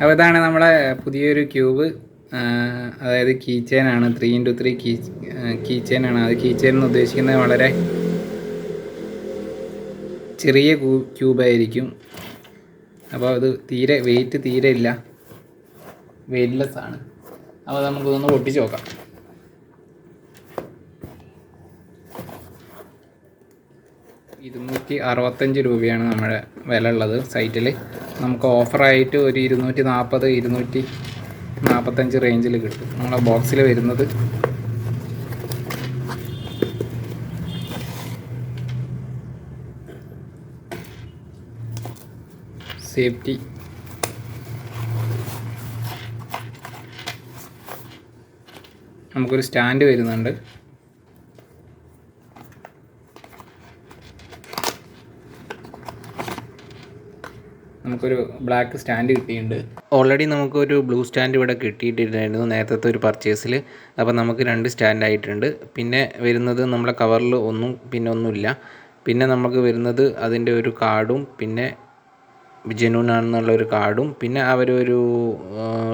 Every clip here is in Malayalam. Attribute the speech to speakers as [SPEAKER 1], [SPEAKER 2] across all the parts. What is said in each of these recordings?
[SPEAKER 1] അപ്പോൾ ഇതാണ് നമ്മളെ പുതിയൊരു ക്യൂബ്. അതായത് key ചെയിനാണ് three into three key key ചെയിനാണ് അത് കീ ചെയിൻ എന്ന് ഉദ്ദേശിക്കുന്നത് വളരെ ചെറിയ ക്യൂബായിരിക്കും അപ്പോൾ അത് തീരെ വെയിറ്റ് തീരെ ഇല്ല. വെയിറ്റ്ലെസ് ആണ്. അപ്പോൾ നമുക്കിതൊന്ന് പൊട്ടിച്ച് നോക്കാം. ഇരുന്നൂറ്റി അറുപത്തഞ്ച് രൂപയാണ് നമ്മുടെ വില ഉള്ളത് സൈറ്റിൽ നമുക്ക് ഓഫറായിട്ട് ഒരു ഇരുന്നൂറ്റി നാൽപ്പത് ഇരുന്നൂറ്റി നാൽപ്പത്തഞ്ച് റേഞ്ചിൽ കിട്ടും. നമ്മളെ ബോക്സിൽ വരുന്നത് സേഫ്റ്റി നമുക്കൊരു സ്റ്റാൻഡ് വരുന്നുണ്ട്. നമുക്കൊരു ബ്ലാക്ക് സ്റ്റാൻഡ് കിട്ടിയിട്ടുണ്ട്. ഓൾറെഡി നമുക്കൊരു ബ്ലൂ സ്റ്റാൻഡ് ഇവിടെ കിട്ടിയിട്ടുണ്ടായിരുന്നു നേരത്തെ ഒരു പർച്ചേസിൽ അപ്പോൾ നമുക്ക് രണ്ട് സ്റ്റാൻഡ് ആയിട്ടുണ്ട്. പിന്നെ വരുന്നത് നമ്മളെ കവറിൽ ഒന്നും പിന്നെ ഒന്നുമില്ല. പിന്നെ നമുക്ക് വരുന്നത് അതിന്റെ ഒരു കാർഡും പിന്നെ ജനുവൻ ആണെന്നുള്ള ഒരു കാർഡും പിന്നെ അവരൊരു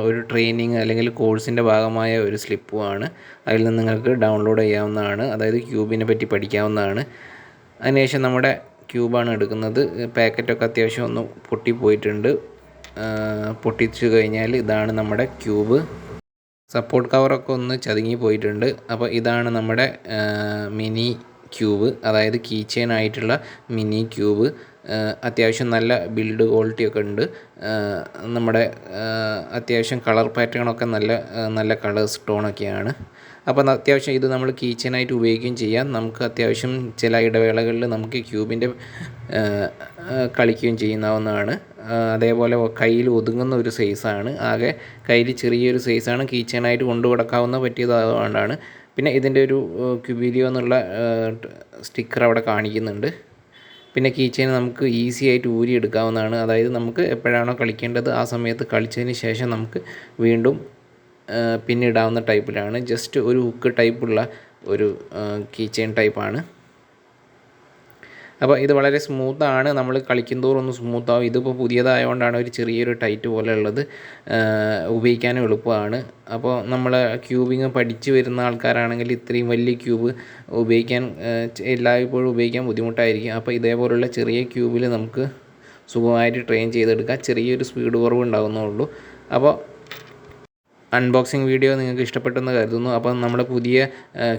[SPEAKER 1] ഒരു ട്രെയിനിങ് അല്ലെങ്കിൽ കോഴ്സിന്റെ ഭാഗമായ ഒരു സ്ലിപ്പും ആണ് അതിൽ നിന്ന് നിങ്ങൾക്ക് ഡൗൺലോഡ് ചെയ്യാവുന്നതാണ്. അതായത് ക്യൂബിനെ പറ്റി പഠിക്കാവുന്നതാണ്. അതിനുശേഷം നമ്മുടെ ക്യൂബാണ് എടുക്കുന്നത്. പാക്കറ്റൊക്കെ അത്യാവശ്യം ഒന്ന് പൊട്ടിപ്പോയിട്ടുണ്ട്. പൊട്ടിച്ചു കഴിഞ്ഞാൽ ഇതാണ് നമ്മുടെ ക്യൂബ്. സപ്പോർട്ട് കവറൊക്കെ ഒന്ന് ചതുങ്ങി പോയിട്ടുണ്ട് അപ്പോൾ ഇതാണ് നമ്മുടെ മിനി ക്യൂബ് അതായത് കീ ചെയിൻ ആയിട്ടുള്ള മിനി ക്യൂബ് അത്യാവശ്യം നല്ല ബിൽഡ് ക്വാളിറ്റി ഒക്കെ ഉണ്ട്. നമ്മുടെ അത്യാവശ്യം കളർ പാറ്റേണൊക്കെ നല്ല നല്ല കളേഴ്സ് ടോണൊക്കെയാണ് അപ്പോൾ അത്യാവശ്യം ഇത് നമ്മൾ കീ ചെയിനായിട്ട് ഉപയോഗിക്കുകയും ചെയ്യാം. നമുക്ക് അത്യാവശ്യം ചില ഇടവേളകളിൽ നമുക്ക് ക്യൂബിന്റെ കളിക്കുകയും ചെയ്യുന്നതാണ് അതേപോലെ കയ്യിൽ ഒതുങ്ങുന്ന ഒരു സൈസാണ് ആകെ കയ്യിൽ ചെറിയൊരു സൈസാണ് കീ ചെയിനായിട്ട് കൊണ്ടു കിടക്കാവുന്ന പറ്റിയത് അതുകൊണ്ടാണ് പിന്നെ ഇതിന്റെ ഒരു ക്യുബീലിയോ എന്നുള്ള സ്റ്റിക്കർ അവിടെ കാണിക്കുന്നുണ്ട്. പിന്നെ കീ നമുക്ക് ഈസി ആയിട്ട് ഊരി എടുക്കാവുന്നതാണ്. അതായത് നമുക്ക് എപ്പോഴാണോ കളിക്കേണ്ടത് ആ സമയത്ത് കളിച്ചതിന് ശേഷം നമുക്ക് വീണ്ടും പിന്നിടാവുന്ന ടൈപ്പിലാണ് ജസ്റ്റ് ഒരു ഹുക്ക് ടൈപ്പുള്ള ഒരു കീ ചെയിൻ ടൈപ്പാണ് അപ്പോൾ ഇത് വളരെ സ്മൂത്താണ്. നമ്മൾ കളിക്കുന്തോറും ഒന്ന് സ്മൂത്താവും. ഇതിപ്പോൾ പുതിയതായതുകൊണ്ടാണ് ഒരു ചെറിയൊരു ടൈറ്റ് പോലെ ഉള്ളത്. ഉപയോഗിക്കാനും എളുപ്പമാണ്. അപ്പോൾ നമ്മൾ ക്യൂബിങ് പഠിച്ചു വരുന്ന ആൾക്കാരാണെങ്കിൽ ഇത്രയും വലിയ ക്യൂബ് ഉപയോഗിക്കാൻ എല്ലായ്പ്പോഴും ഉപയോഗിക്കാൻ ബുദ്ധിമുട്ടായിരിക്കും. അപ്പോൾ ഇതേപോലുള്ള ചെറിയ ക്യൂബിൽ നമുക്ക് സുഖമായിട്ട് ട്രെയിൻ ചെയ്തെടുക്കാം. ചെറിയൊരു സ്പീഡ് കുറവ് ഉണ്ടാകുന്നുള്ളൂ അപ്പോൾ അൺബോക്സിങ് വീഡിയോ നിങ്ങൾക്ക് ഇഷ്ടപ്പെട്ടെന്ന് കരുതുന്നു. അപ്പം നമ്മുടെ പുതിയ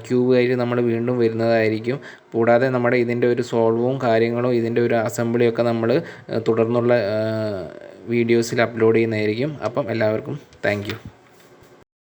[SPEAKER 1] ക്യൂബ് ആയിട്ട് നമ്മൾ വീണ്ടും വരുന്നതായിരിക്കും. കൂടാതെ നമ്മുടെ ഇതിന്റെ ഒരു സോൾവും കാര്യങ്ങളും ഇതിന്റെ ഒരു അസംബ്ലിയൊക്കെ നമ്മൾ തുടർന്നുള്ള വീഡിയോസിൽ അപ്ലോഡ് ചെയ്യുന്നതായിരിക്കും. അപ്പം എല്ലാവർക്കും താങ്ക്